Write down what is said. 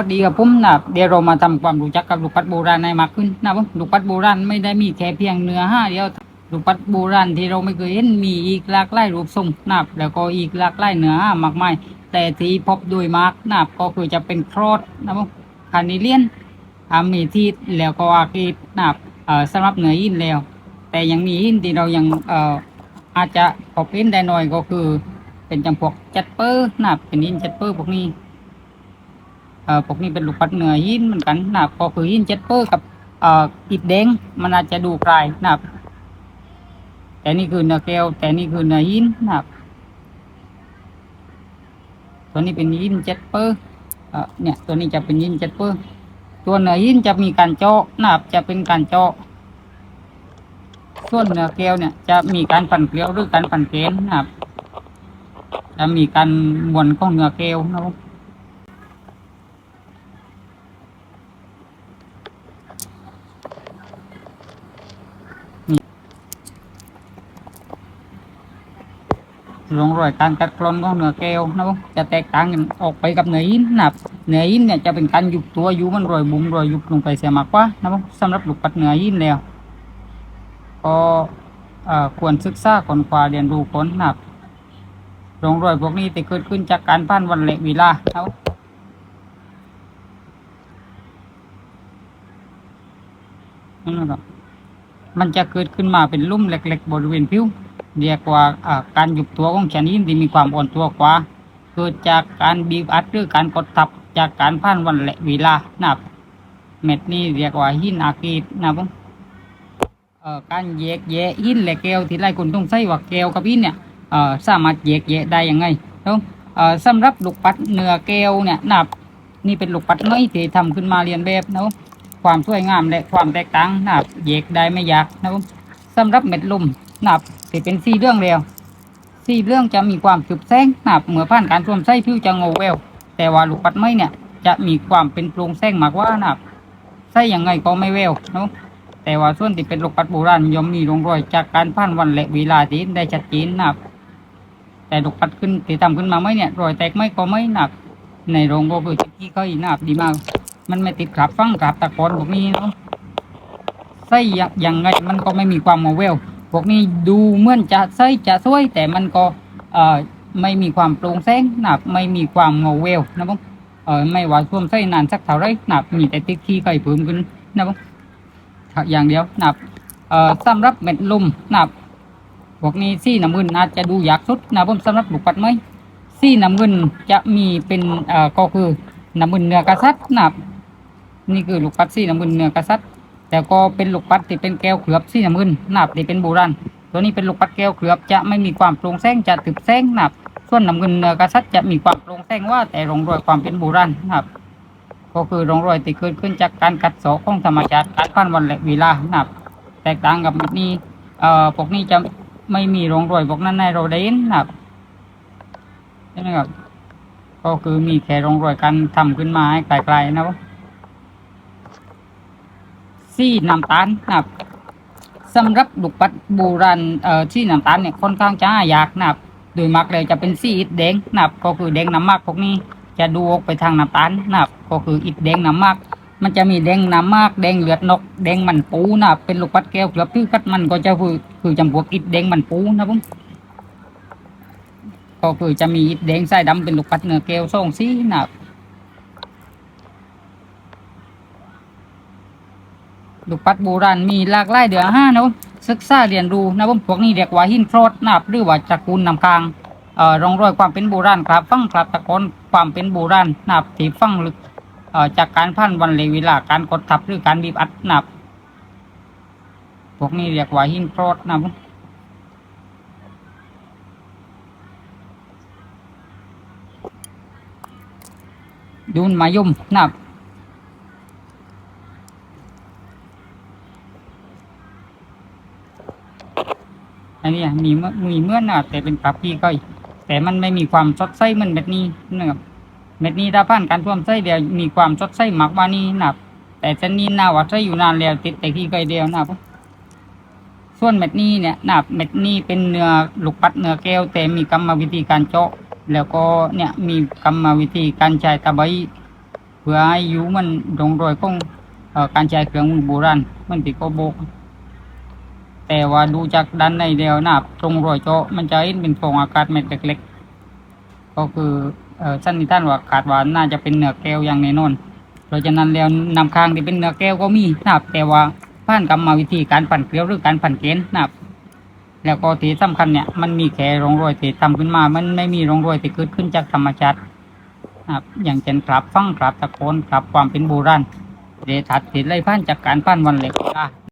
วัสดีครับผมนะเดี๋ยวเรามาทำความรู้จักกับลูกปัดโบราณให้มากขึ้นนะผมลูกปัดโบราณไม่ได้มีแค่เพียงเนื้อห้าเดียวลูกปัดโบราณที่เราไม่เคยเห็นมีอีกหลากหลายรูปทรงนะแล้วก็อีกหลากหลายเนื้อห้ามากมายแต่ที่พบโดยมากนะก็คือจะเป็นครอดนะผมคานิเลียนอามีทีดแล้วก็อากีดนะเอ่อสำหรับเนื้อยินแล้ว แต่ยังมีหินที่เรายังเอ่ออาจจะพบเห็นได้น้อยก็คือ เป็นจำพวกจัดเปอร์นะเป็นหินจัดเปอร์พวกนี้ พวกนี้เป็นลูกปัดเหนือหินเหมือนกันนะครับก็คือหินเจ็ดเปอร์กับอิฐแดงมันอาจจะดูกลายนะครับแต่นี่คือเนื้อแก้วแต่นี่คือเนื้อหินนะครับตัวนี้เป็นหินเจ็ดเปอร์เนี่ยตัวนี้จะเป็นหินเจ็ดเปอร์ตัวเนื้อหินจะมีการเจาะนะครับจะเป็นการเจาะส่วนเนื้อแก้วเนี่ยจะมีการปั่นเกลียวหรือการปั่นเกณฑ์นะครับจะมีการมวนของเนื้อแก้วนะครับ ร่องรอยการกัดกร่อนของเนื้อแก้วนะครับจะแตกต่างกันออกไปกับเนื้อหินนะครับเนื้อหินเนี่ยจะเป็นการยุบตัวยู่มันรอยบุ้มรอยยุบลงไปเสียมากกว่านะครับสำหรับลูกปัดเนื้อหินแล้วก็ควรศึกษาค้นคว้าเรียนรู้ค้นนะครับร่องรอยพวกนี้จะเกิดขึ้นจากการผ่านวันและเวลานะครับนั่นแหละครับมันจะเกิดขึ้นมาเป็นลุ่มเล็ก ๆ บริเวณผิว เรียกว่าการหยุบตัวของชนิดที่มีความอ่อนตัวกว่าเกิดจากการบีบอัดหรือการกดทับจากการผ่านวันและเวลานะครับเม็ดนี้เรียกว่าหินอากีดนะครับผมการแยกแยะหินและแก้วที่หลายคนต้องใช้ว่าแก้วกับหินเนี่ยสามารถแยกแยะได้ยังไงแล้วเอ่อสำหรับลูกปัดเนื้อแก้วเนี่ยนะครับนี่เป็นลูกปัดไม้ที่ทำขึ้นมาเรียนแบบนะครับความสวยงามและความแตกต่างนะครับแยกได้ไม่ยากนะครับสำหรับเม็ดลมนะครับ ที่เป็นสีเรื่องแล้วสีเรื่องจะมีความจุบแสงหนับเมื่อผ่านการสวมใส่ผิวจะงาแววแต่ว่าลูกปัดไม้เนี่ยจะมีความเป็นโปร่งแสงมากกว่านะครับใส่ยังไงก็ไม่แววเนาะแต่ว่าส่วนที่เป็นลูกปัดโบราณย่อมมีร่องรอยจากการผ่านวันและเวลาที่ได้ชัดเจนหนับแต่ลูกปัดขึ้นที่ทำขึ้นมาไม่เนี่ยรอยแตกไม่ก็ไม่หนักในโรงก็คือจิกกี้ก็อีนับดีมาก มันไม่ติดขับฟังขับตะกอนพวกนี้เนาะใส่ยังไงมันก็ไม่มีความเงาแวว พวกนี้ดูเหมือนจะใสจะสวย แต่มันก็เอ่อไม่มีความโปร่งแสงนะครับไม่มีความเงาเววนะครับเอ่อไม่ว่าช่วมใส่นานสักเท่าไรนะครับมีแต่ติ๊กที่ไก่เพิ่มขึ้นนะครับอย่างเดียวนะครับเอ่อสำหรับเม็ดลมนะครับพวกนี้สีน้ำเงินอาจจะดูยากสุดนะผมสำหรับลูกปัดไม้สีน้ำเงินจะมีเป็นเอ่อก็คือน้ำเงินเนื้อกระซัดนะครับนี่คือลูกปัดสีน้ำเงินเนื้อกระซัด แต่ก็เป็นลูกปัดที่เป็นแก้วเขือบสีน้ำเงินหนาบที่เป็นโบราณตัวนี้เป็นลูกปัดแก้วเขือบจะไม่มีความโปร่งแสงจะตึบแสงหนาบส่วนน้ำเงินกระสัดจะมีความโปร่งแสงว่าแต่ร่องรอยความเป็นโบราณนะครับ ก็คือร่องรอยที่เกิดขึ้นจากการกัดเสาะของธรรมชาติการผ่านวันและเวลานะครับแตกต่างกับนี้เอ่อพวกนี้จะไม่มีร่องรอยพวกนั้นในเราได้เห็นนะครับใช่ไหมครับก็คือมีแค่ร่องรอยการทำขึ้นมาให้ไกลๆนะครับ สีน้ำตาลนะครับสำหรับลูกปัดโบราณเอ่อสีน้ำตาลเนี่ยค่อนข้างจะหายากนะครับ โดยมากเลยจะเป็นสีอิฐแดงนะครับก็คือแดงน้ำมากพวกนี้จะดูออกไปทางน้ำตาลนะครับก็คืออิฐแดงน้ำมาก มันจะมีแดงน้ำมากแดงเลือดนกแดงมันปูนะครับเป็นลูกปัดแก้วเกือบที่กัดมันก็จะคือคือจำพวกอิฐแดงมันปูนะครับผมก็คือจะมีอิฐแดงใส่ดำเป็นลูกปัดเนื้อแก้วสองสีนะครับ ลูกปัดโบราณมีหลากหลายเดือห้านะผมศึกษาเรียนรู้นะผมพวกนี้เรียกว่าหินโครดนับหรือว่าตระกูลนำคางเอ่อร่องรอยความเป็นโบราณครับฟังครับตะกอนความเป็นโบราณนับที่ฟังลึกเอ่อจากการผ่านวันเลเวลาการกดทับหรือการบีบอัดนับพวกนี้เรียกว่าหินโครดนะผมดูนมายมนับ อันนี้มีเมื่อมีเมื่อนะแต่เป็นปรับพี่ก้อยแต่มันไม่มีความสดใสเหมันเม็ดนี้นะครับเม็ดนี้ถ้าผ่านการท่วมไส้เดียวมีความสดใสมากกว่านี้นะครับแต่เส้นนี้น่าว่าใช้อยู่นานแล้วติดแต่ที่ก้อยเดียวนะครับส่วนเม็ดนี้เนี่ยนะครับเม็ดนี้เป็นเนื้อลูกปัดเนื้อแก้ว แต่มีกรรมวิธีการเจาะ แล้วก็เนี่ยมีกรรมวิธีการใช้ตะไบเพื่อให้ยูมันร่องรอยของการใช้เครื่องมือโบราณมันติดก็โบก แต่ว่าดูจากด้านในเดียวนะครับตรงรอยเจาะมันจะเห็นเป็นฟองอากาศเม็ดเล็กๆ ก็คือเอ่อสันนิษฐานว่าคาดว่าน่าจะเป็นเนื้อแก้วอย่างแน่นอนเพราะฉะนั้นแล้วนำค้างที่เป็นเนื้อแก้วก็มีนะครับแต่ว่าผ่านกรรมวิธีการปั่นเกลียวหรือการปั่นเกณฑ์นะครับแล้วก็ที่สำคัญเนี่ยมันมีแค่ร่องรอยที่ทำขึ้นมา มันไม่มีร่องรอยที่เกิดขึ้นจากธรรมชาตินะครับอย่างเช่นกราบฟังกราบตะโกนกราบความเป็นโบราณเดทัดติดไล่ผ่านจากการปั้นวันเหล็กอะ